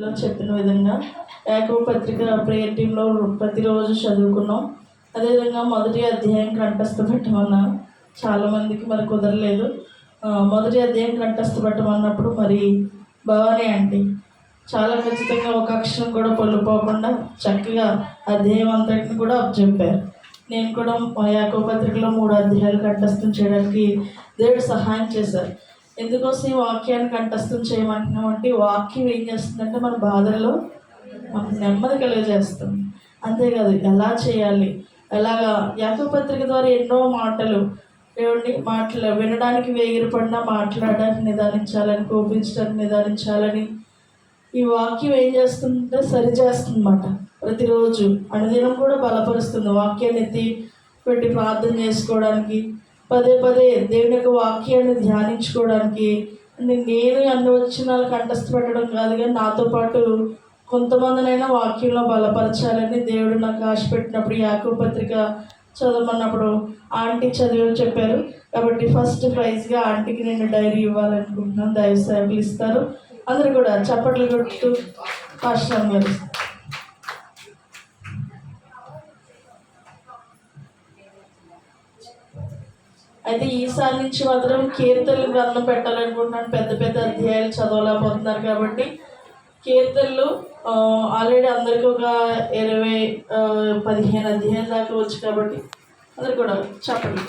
లో చెప్పిన విధంగా యాకవ పత్రిక ప్రేయర్ టీంలో ప్రతిరోజు చదువుకున్నాం. అదేవిధంగా మొదటి అధ్యాయం కంఠస్థ పెట్టమన్నా చాలామందికి మరి కుదరలేదు. మొదటి అధ్యాయం కంఠస్థ పెట్టమన్నప్పుడు మరి భవానీ ఆంటీ చాలా ఖచ్చితంగా ఒక అక్షరం కూడా పొల్లిపోకుండా చక్కగా అధ్యాయం అంతటిని కూడా చెప్పారు. నేను కూడా మా యాకవ పత్రికలో మూడు అధ్యాయాలు కంఠస్థం చేయడానికి దేవుడు సహాయం చేశారు. ఎందుకోసం ఈ వాక్యాన్ని కంఠస్థం చేయమంటున్నామంటే అంటే వాక్యం ఏం చేస్తుందంటే మన బాధల్లో మనకు నెమ్మది కలుగజేస్తుంది. అంతేకాదు ఎలా చేయాలి? ఎలాగా యాకపత్రిక ద్వారా ఎన్నో మాటలు ఏమండి మాటలు వినడానికి వేగిరపడిన మాట్లాడడానికి నిదానించాలని కోపించడానికి నిదానించాలని ఈ వాక్యం ఏం చేస్తుందంటే సరిచేస్తుందన్నమాట ప్రతిరోజు అనుదినం కూడా బలపరుస్తుంది. వాక్యాన్ని ఎత్తి పెట్టి ప్రార్థన చేసుకోవడానికి పదే పదే దేవుని యొక్క వాక్యాన్ని ధ్యానించుకోవడానికి నేను అన్ని వచ్చినాలు కంటస్థ పెట్టడం కాదు కానీ నాతో పాటు కొంతమందినైనా వాక్యంలో బలపరచాలని దేవుడు నాకు ఆశ పెట్టినప్పుడు యాకో పత్రిక చదవమన్నప్పుడు ఆంటీ చదివి చెప్పారు. కాబట్టి ఫస్ట్ ప్రైజ్గా ఆంటీకి నేను డైరీ ఇవ్వాలనుకుంటున్నాను. దైవ సేవలు ఇస్తారు. అందరు కూడా చప్పట్లు కొట్టు పాస్టర్ గారు. అయితే ఈసారి నుంచి మాత్రం కీర్తనలు గ్రంథం పెట్టాలనుకుంటున్నాను. పెద్ద పెద్ద అధ్యాయాలు చదవలేకపోతున్నారు కాబట్టి కీర్తనలు ఆల్రెడీ అందరికీ ఒక ఇరవై పదిహేను అధ్యాయం దాకా వచ్చు కాబట్టి అందరు కూడా చెప్పండి.